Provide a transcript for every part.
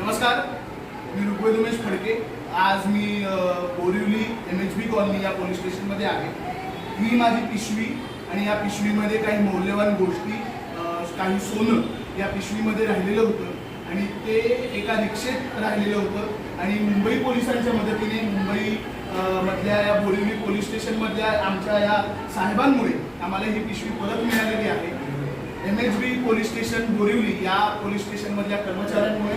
नमस्कार मी रुपेश उमेश फडके आज मी Borivali M H B colony या पोलीस स्टेशनमध्ये आहे. ही माझी पिशवी आणि या पिशवीमध्ये काही मौल्यवान गोष्टी काही सोनं या पिशवीमध्ये राहिलेलं होतं आणि ते एका रिक्षेत राहिलेलं होतं आणि मुंबई पोलिसांच्या मदतीने मुंबई मधल्या या बोरिवली पोलीस स्टेशनमधल्या आमच्या या साहेबांमुळे आम्हाला ही पिशवी परत मिळालेली आहे. M H B police station Borivali या पोलीस स्टेशनमधल्या कर्मचाऱ्यांमुळे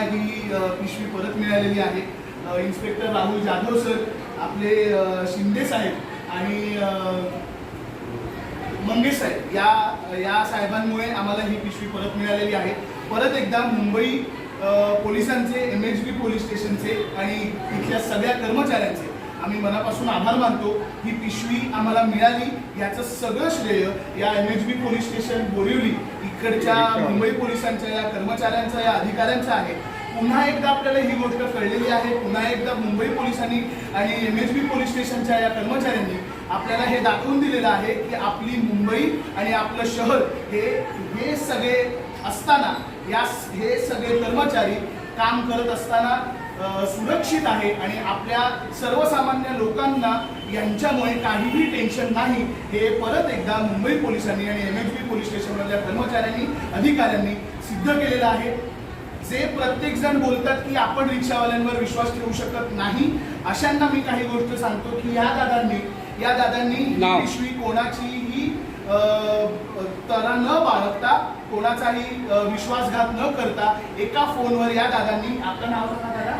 ही पिशवी परत मिळालेली आहे. इन्स्पेक्टर राहुल जाधव सर आपले शिंदे साहेब आणि मंगेश साहेब या या साहेबांमुळे आम्हाला ही पिशवी परत मिळालेली आहे. परत एकदा मुंबई पोलिसांचे एम एच बी पोलीस स्टेशनचे आणि इथल्या सगळ्या कर्मचाऱ्यांचे आम्ही मनापासून आभार मानतो. ही पिशवी आम्हाला मिळाली. याचं सगळं श्रेय या M H B police station Borivali इकडच्या मुंबई पोलिसांच्या या कर्मचाऱ्यांचा या अधिकाऱ्यांचा आहे. पुन्हा एकदा आपल्याला ही गोष्ट कळलेली आहे. पुन्हा एकदा मुंबई पोलिसांनी आणि एम एच बी पोलीस स्टेशनच्या या कर्मचाऱ्यांनी आपल्याला हे दाखवून दिलेलं आहे की आपली मुंबई आणि आपलं शहर हे हे सगळे असताना या हे सगळे कर्मचारी काम करत असताना सुरक्षित आहे आणि आपल्या सर्वसामान्य लोकांना यांच्यामुळे काहीही टेन्शन नाही. हे परत एकदा मुंबई पोलिसांनी आणि एम एच बी पोलीस स्टेशनमधल्या कर्मचाऱ्यांनी अधिकाऱ्यांनी सिद्ध केलेलं आहे. जे प्रत्येक जण बोलतात की आपण रिक्षावाल्यांवर विश्वास ठेवू शकत नाही अशांना मी काही गोष्ट सांगतो की या दादांनी या दादांनी. पिशवी कोणाचीही तरा न बाळगता कोणाचाही विश्वासघात न करता एका फोनवर या दादांनी आपलं नाव सांगा दादा.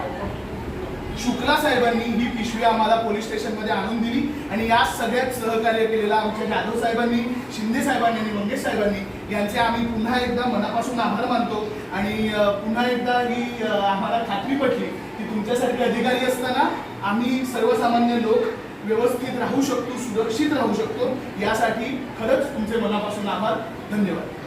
शुक्ला साहेबांनी ही पिशवी आम्हाला पोलीस स्टेशनमध्ये आणून दिली आणि या सगळ्यात सहकार्य केलेला आमच्या जाधव साहेबांनी शिंदे साहेबांनी आणि मंगेश साहेबांनी यांचे आम्ही पुन्हा एकदा मनापासून आभार मानतो. आणि पुन्हा एकदा ही आम्हाला खात्री पटली की तुमच्यासारखे अधिकारी असताना आम्ही सर्वसामान्य लोक व्यवस्थित राहू शकतो सुरक्षित राहू शकतो. यासाठी खरंच तुमचे मनापासून आभार. धन्यवाद.